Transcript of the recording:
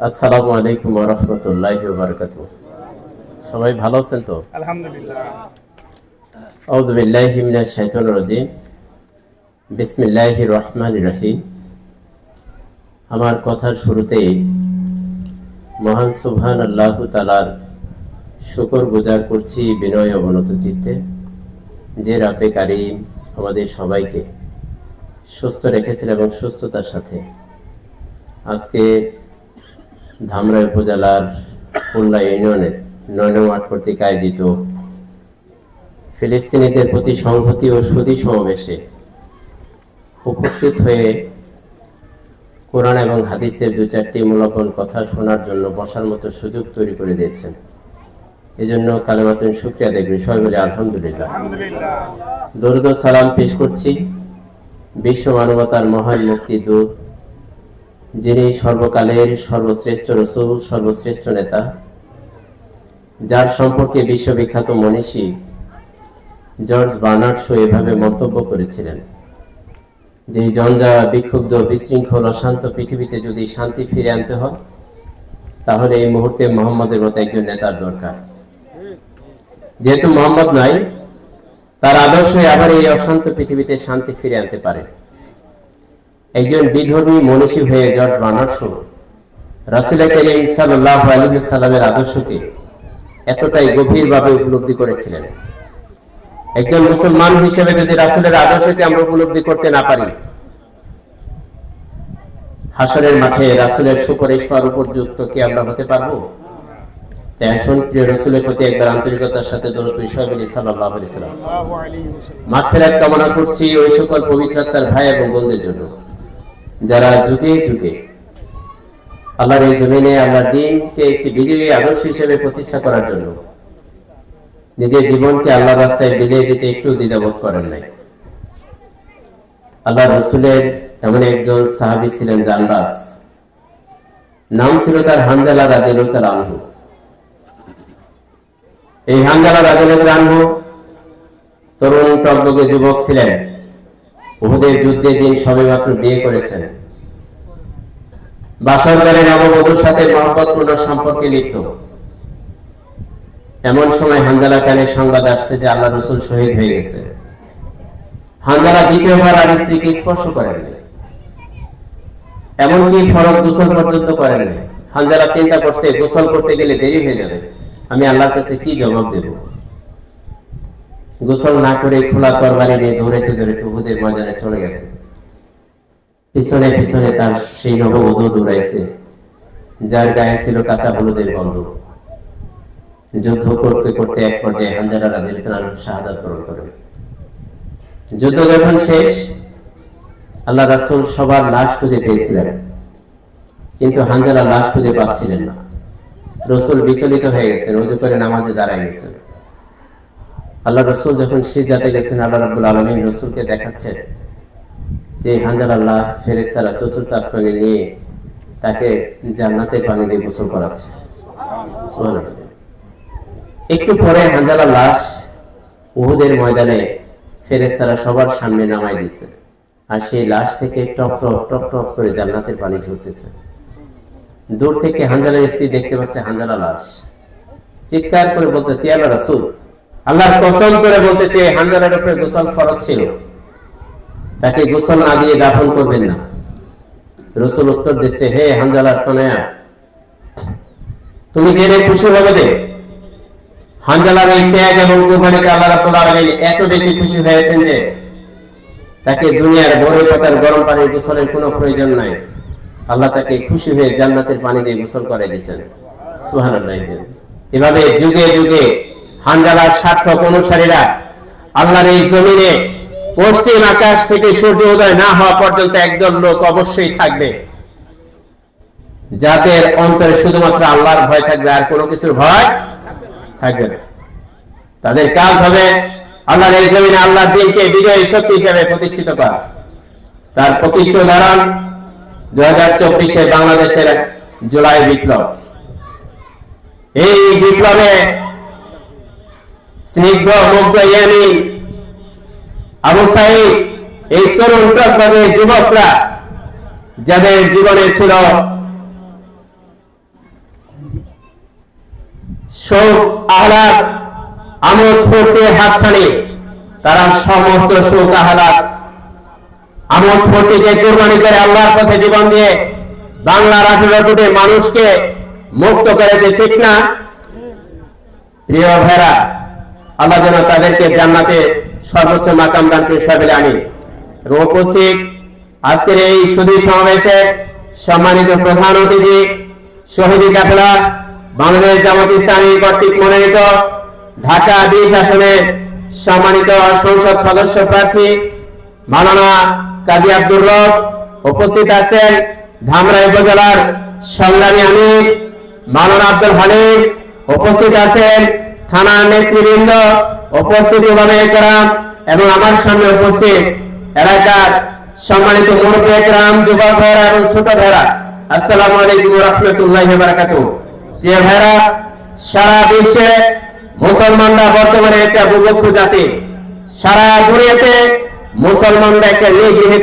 আসসালামু আলাইকুম রহমতুল্লাহ বারকাত সবাই ভালো আছেন তো? আলহামদুলিল্লাহ। আউযু বিল্লাহি মিনাশ শাইতানির রাজিম। বিসমিল্লাহির রহমানির রহিম। আমার কথার শুরুতেই মহান সুবহান আল্লাহ তালার শুকর গুজার করছি বিনয় অবনত চিত্তে। যে রাপে কারিম আমাদের সবাইকে সুস্থ রেখেছেন এবং সুস্থতার সাথে। আজকে ধামরাই উপজেলার খুলনা ইউনিয়নের নয় ওয়ার্ড কর্তৃক আয়োজিত ফিলিস্তিনিদের প্রতি সংহতি ও সুদী সমাবেশে উপস্থিত হয়ে কোরআন এবং হাদিসের দু চারটি মূল্যবান কথা শোনার জন্য বসার মতো সুযোগ তৈরি করে দিয়েছেন। এজন্য কালেমাতুন শুক্রিয়া দেখবেন সবাই বলে আলহামদুলিল্লাহ। দরুদ সালাম পেশ করছি। বিশ্ব মানবতার মহান মুক্তিদূত যিনি সর্বকালের সর্বশ্রেষ্ঠ রসুল, সর্বশ্রেষ্ঠ নেতা, যার সম্পর্কে বিশ্ববিখ্যাত মনীষী জর্জ বার্নার্ড এভাবে মন্তব্য করেছিলেন যে, জঞ্জা বিক্ষুব্ধ, বিশৃঙ্খল, অশান্ত পৃথিবীতে যদি শান্তি ফিরে আনতে হয়, তাহলে এই মুহূর্তে মোহাম্মদের মতো একজন নেতার দরকার। যেহেতু মোহাম্মদ নাই, তার আদর্শই আবার এই অশান্ত পৃথিবীতে শান্তি ফিরে আনতে পারে। একজন বিধর্মী মনীষী হয়ে জর্জ বার্নার্ড রাসুল করিম সাল্লাহ আলী সাল্লামের আদর্শকে এতটাই গভীরভাবে উপলব্ধি করেছিলেন। একজন মুসলমান হিসেবে যদি রাসুলের আদর্শকে আমরা উপলব্ধি করতে না পারি, হাসরের মাঠে রাসুলের সুপারিশ পাওয়ার উপযুক্ত কি আমরা হতে পারব? তাই ওয়াসাল্লাম মাগফিরাত কামনা করছি ওই সকল পবিত্রতার ভাই এবং বোনদের জন্য। যারা যুগে যুগে আল্লাহর এই জমিনে আল্লাহর দিনকে একটি বিজয়ী আদর্শ হিসেবে প্রতিষ্ঠা করার জন্য নিজের জীবনকে আল্লাহ রাস্তায় বিলিয়ে দিতে একটু দ্বিধাবোধ করেন নাই। আল্লাহ রসুলের এমন একজন সাহাবী ছিলেন জানবাস নাম ছিল তার হানজালা তার আনহু। এই হানজালা রাদিল আনহু তরুণ টকবগে যুবক ছিলেন। উহুদের যুদ্ধের দিন সবেমাত্র বিয়ে করেছেন। বাসরদারে নববধূর সাথে মহব্বতপূর্ণ সম্পর্কে লিপ্ত। এমন সময় হানজালা খানের সংবাদ আসছে যে আল্লাহ রসুল শহীদ হয়ে গেছে। হানজালা দ্বিতীয়বার আর স্ত্রীকে স্পর্শ করেননি এমনকি ফরজ গোসল পর্যন্ত করেননি হানজালা চিন্তা করছে, গোসল করতে গেলে দেরি হয়ে যাবে। আমি আল্লাহর কাছে কি জবাব দেব? গোসল না করে খোলা তরবারি নিয়ে দৌড়াইতে দৌড়াইতে উহুদের ময়দানে চলে গেছে। পিছনে পিছনে তার সেই নববধূ দৌড়াইছে, যার গায়ে ছিল কাঁচা হলুদের গন্ধ। যুদ্ধ করতে করতে এক পর্যায়ে হানজারা রাদিল শাহাদাত বরণ করেন যুদ্ধ যখন শেষ, আল্লাহ রাসুল সবার লাশ খুঁজে পেয়েছিলেন, কিন্তু হানজারা লাশ খুঁজে পাচ্ছিলেন না। রসুল বিচলিত হয়ে গেছেন উজু করে নামাজে দাঁড়ায় গেছেন। আল্লাহ রসুল যখন সিজদাতে গেছেন, আল্লাহ রাব্বুল আলামিন রসুলকে দেখাচ্ছেন যে হানজালার লাশ ফেরেশতারা চতুর্থ আসমানে নিয়ে তাকে জান্নাতের পানি দিয়ে গোসল করাচ্ছে। একটু পরে হানজালার লাশ উহুদের ময়দানে ফেরেশতারা সবার সামনে নামাই দিছে আর সেই লাশ থেকে টপ টপ টপ টপ করে জান্নাতের পানি ঝরতেছে। দূর থেকে হানজালার স্ত্রী দেখতে পাচ্ছে হানজালা লাশ চিৎকার করে বলতেছে আল্লাহ রাসূল আল্লাহর কসম করে বলতেছে হানজালার উপরে গোসল ফরজ ছিল। তাকে গোসল না দিয়ে দাফন করবেন না। রসুল উত্তর দিচ্ছে, হে হানজালার তনয়া তুমি জেনে খুশি হবে দে হানজালার এই ত্যাগ এবং কুরবানিতে আল্লাহ রাব্বুল আলামিন এত বেশি খুশি হয়েছেন যে তাকে দুনিয়ার বড় পাতার গরম পানির গোসলের কোনো প্রয়োজন নাই। আল্লাহ তাকে খুশি হয়ে জান্নাতের পানি দিয়ে গোসল করে দিয়েছেন। সুবহানাল্লাহ। এভাবে যুগে যুগে হানজালার সার্থক অনুসারীরা আল্লাহর এই জমিনে পশ্চিম আকাশ থেকে সূর্য উদয় না হওয়া পর্যন্ত একদল লোক অবশ্যই থাকবে। যাদের অন্তরে শুধুমাত্র আল্লাহর ভয় থাকবে, আর কোনো কিছুর ভয় থাকবে না। তাদের কাজ হবে আল্লাহর এই জমিনে আল্লাহর দিনকে বিজয়ী শক্তি হিসেবে প্রতিষ্ঠিত করা। তার প্রতিষ্ঠিত উদাহরণ দু হাজার চব্বিশে বাংলাদেশের জুলাই বিপ্লব। এই বিপ্লবে স্নিগ্ধ মুগ্ধ ইয়ামিন আবু সাইদ, এই তরুণ টকবাদের যুবকরা যাদের জীবনে ছিল শোক আহ্লাদ, আমোদ ফুর্তি হাতছানি, তারা সমস্ত শোক আহ্লাদ, আমোদ ফুর্তিকে কোরবানি করে আল্লাহর পথে জীবন দিয়ে বাংলার আঠেরো কোটি মানুষকে মুক্ত করেছে, ঠিক না? প্রিয় ভাইরা আল্লাহ যেন তাদেরকে জান্নাতে সর্বোচ্চ মাকাম দান করে, সবাই আনি এবং উপস্থিত আজকের এই সুদী সমাবেশে সম্মানিত প্রধান অতিথি, শহীদি কাফেলা, বাংলাদেশ জামাত ইসলামী কর্তৃক মনোনীত ঢাকা বিশ আসনের সম্মানিত সংসদ সদস্য প্রার্থী মালানা কাজী আব্দুর রব, উপস্থিত আছেন ধামরাই উপজেলার সংগ্রামী আমির মালানা আব্দুল হালিম, উপস্থিত আছেন থানার নেতৃবৃন্দ, উপস্থিত এবং আমার সামনে উপস্থিত এলাকার সম্মানিত মুরব্বী একরাম, যুবক ভাইরা এবং ছোট ভাইরা আসসালামু আলাইকুম রহমতুল্লাহ বারাকাতু প্রিয় ভাইরা সারা বিশ্বে মুসলমানরা বর্তমানে একটা বুভুক্ষ জাতি। সারা দুনিয়াতে মুসলমানরা একটা নিগৃহীত